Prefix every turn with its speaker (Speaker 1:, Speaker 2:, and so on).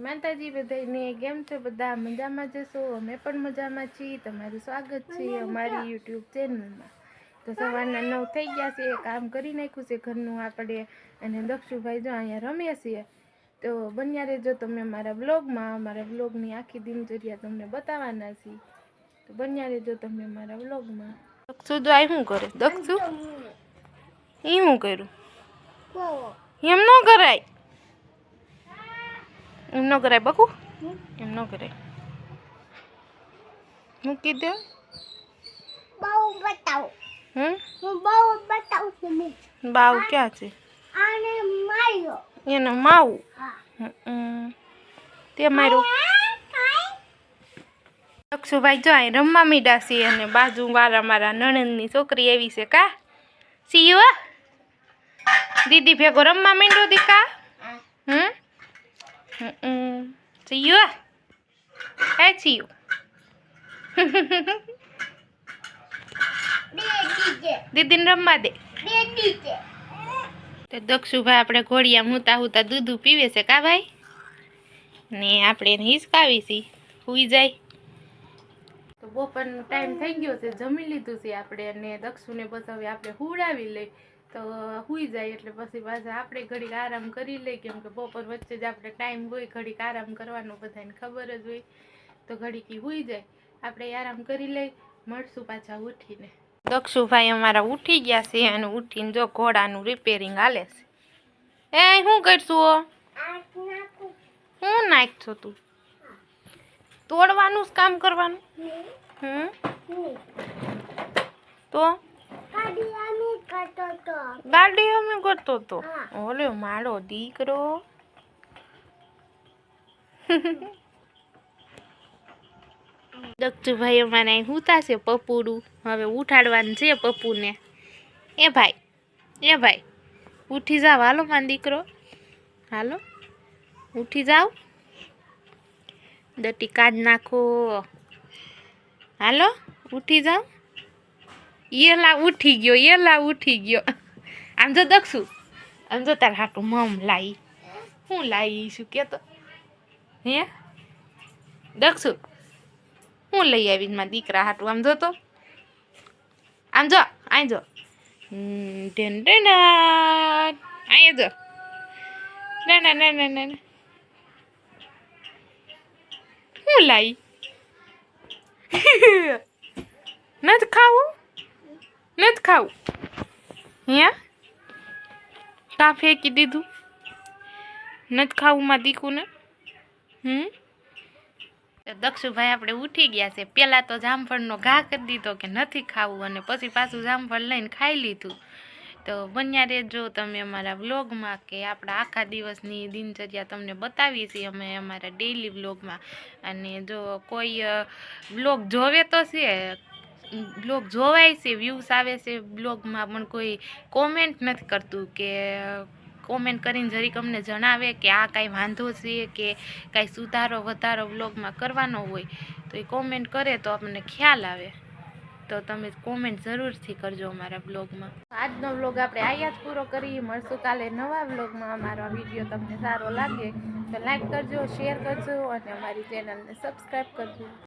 Speaker 1: માતાજી બધાને કેમ છે? બધા મજામાં જશો અમે પણ મજામાં છીએ. તમારું સ્વાગત છે અમારી યુટ્યુબ ચેનલમાં. તો સવારના નવ થઈ ગયા છે કામ કરી નાખ્યું છે ઘરનું આપણે. અને દક્ષુભાઈ જો અહીંયા રમીએ છીએ તો બન્યા રહેજો તમે અમારા બ્લોગમાં અમારા બ્લોગની આખી દિનચર્યા તમને બતાવવાના છીએ. તો બન્યા રહેજો તમે અમારા બ્લોગમાં દક્ષુ જો આ શું કરે? દક્ષુ? એ શું કર્યું? એમ ન કરાય. એમ ન કરાય બકુ એમ ન કરાય. હું દે?
Speaker 2: બહુ બતાવ.
Speaker 1: હમ?
Speaker 2: હું બહુ બતાવ છું મેં.
Speaker 1: બાવ ક્યાં છે?
Speaker 2: આને માર્યો.
Speaker 1: એને માવું?
Speaker 2: હા.
Speaker 1: તે મારું લક્ષુભાઈ જો અહીં રમવા મીડા છે અને બાજુ મારા મારા નણંદની છોકરી એવી છે કા? સીયો દીદી ભેગો રમવા મીંડો દીકા હમ હમ સીયો હે
Speaker 2: you.
Speaker 1: દીદીને રમવા તો આપણે ઘોડિયા મૂતા હુતા દૂધ પીવે છે કા ભાઈ? ને આપણે એને હિસકાવી જાય. તો બપોરનો ટાઈમ થઈ ગયો છે, જમી લીધું છે આપણે અને દક્ષુને બસ હવે આપણે હુડાવી લઈ. તો સુઈ જાય એટલે પછી પાછા આપણે ઘડીક આરામ કરી લઈ, કેમ કે બપોર વચ્ચે જ આપણે ટાઈમ હોય, ઘડીક આરામ કરવાનો બધાને ખબર જ હોય. તો ઘડીકી ઈ સુઈ જાય. આપણે આરામ કરી લઈ મળશું પાછા ઉઠીને. દક્ષુભાઈ અમારા ઉઠી ગયા છે અને ઉઠીને જો ઘોડાનું રિપેરિંગ હાલે છે. એ શું કરશું શું નાખશો તું? તોડવાનું જ કામ કરવાનું? હમ? તો?
Speaker 2: ગાડી
Speaker 1: અમે કરતો તો
Speaker 2: હા.
Speaker 1: ઓલે મારો દીકરો. દક્ષુભાઈ અમારે અહીં હુતા છે પપ્પુડું હવે ઉઠાડવાનું છે પપ્પુને એ ભાઈ એ ભાઈ, ઉઠી જાવ. હાલો માન દીકરો. હાલો, ઉઠી જાવ. દટી કાઢ નાખો. હાલો, ઉઠી જાવ. એલા ઉઠી ગયો એલા ઉઠી ગયો. આમ જો દક્ષું આમ જો તાર હાટું મમ લાવી હું લાવી શું કેતો. હે? દક્ષુ હું લઈ આવીશ મારા દીકરા હાટું. આમ જો તો. આમ જો, આય જો. અહીંયા જો. ના ના ના ના ના હું લાઈ? નથી ખાવું? નથી ખાવું? હે? કા ફેંકી દીધું. નથી ખાવું માં દીકુને? હમ? દક્ષુભાઈ આપણે ઉઠી ગયા છે. પહેલાં તો જામફળનો ઘા કરી દીધો કે નથી ખાવું અને પછી પાછું જામફળ લઈને ખાઈ લીધું. તો બન્યા રહેજો તમે અમારા વ્લોગમાં કે આપણા આખા દિવસની દિનચર્યા તમને બતાવીએ છીએ અમે અમારા ડેઈલી વ્લોગમાં. અને જો કોઈ વ્લોગ જોવે તો છે બ્લોગ જોવાય છે વ્યૂઝ આવે છે બ્લોગમાં પણ કોઈ કોમેન્ટ નથી કરતું કે કોમેન્ટ કરીને જરીક અમને જણાવે કે આ કાંઈ વાંધો છે કે કાંઈ સુધારો વધારો બ્લોગમાં કરવાનો હોય, તો એ કોમેન્ટ કરે તો આપણને ખ્યાલ આવે. તો તમે કોમેન્ટ જરૂરથી કરજો અમારા બ્લોગમાં આજનો બ્લોગ આપણે આયા જ પૂરો કરીએ મળશું કાલે નવા બ્લોગમાં અમારો વીડિયો તમને સારો લાગે તો લાઈક કરજો શેર કરજો અને અમારી ચેનલને સબસ્ક્રાઈબ કરજો.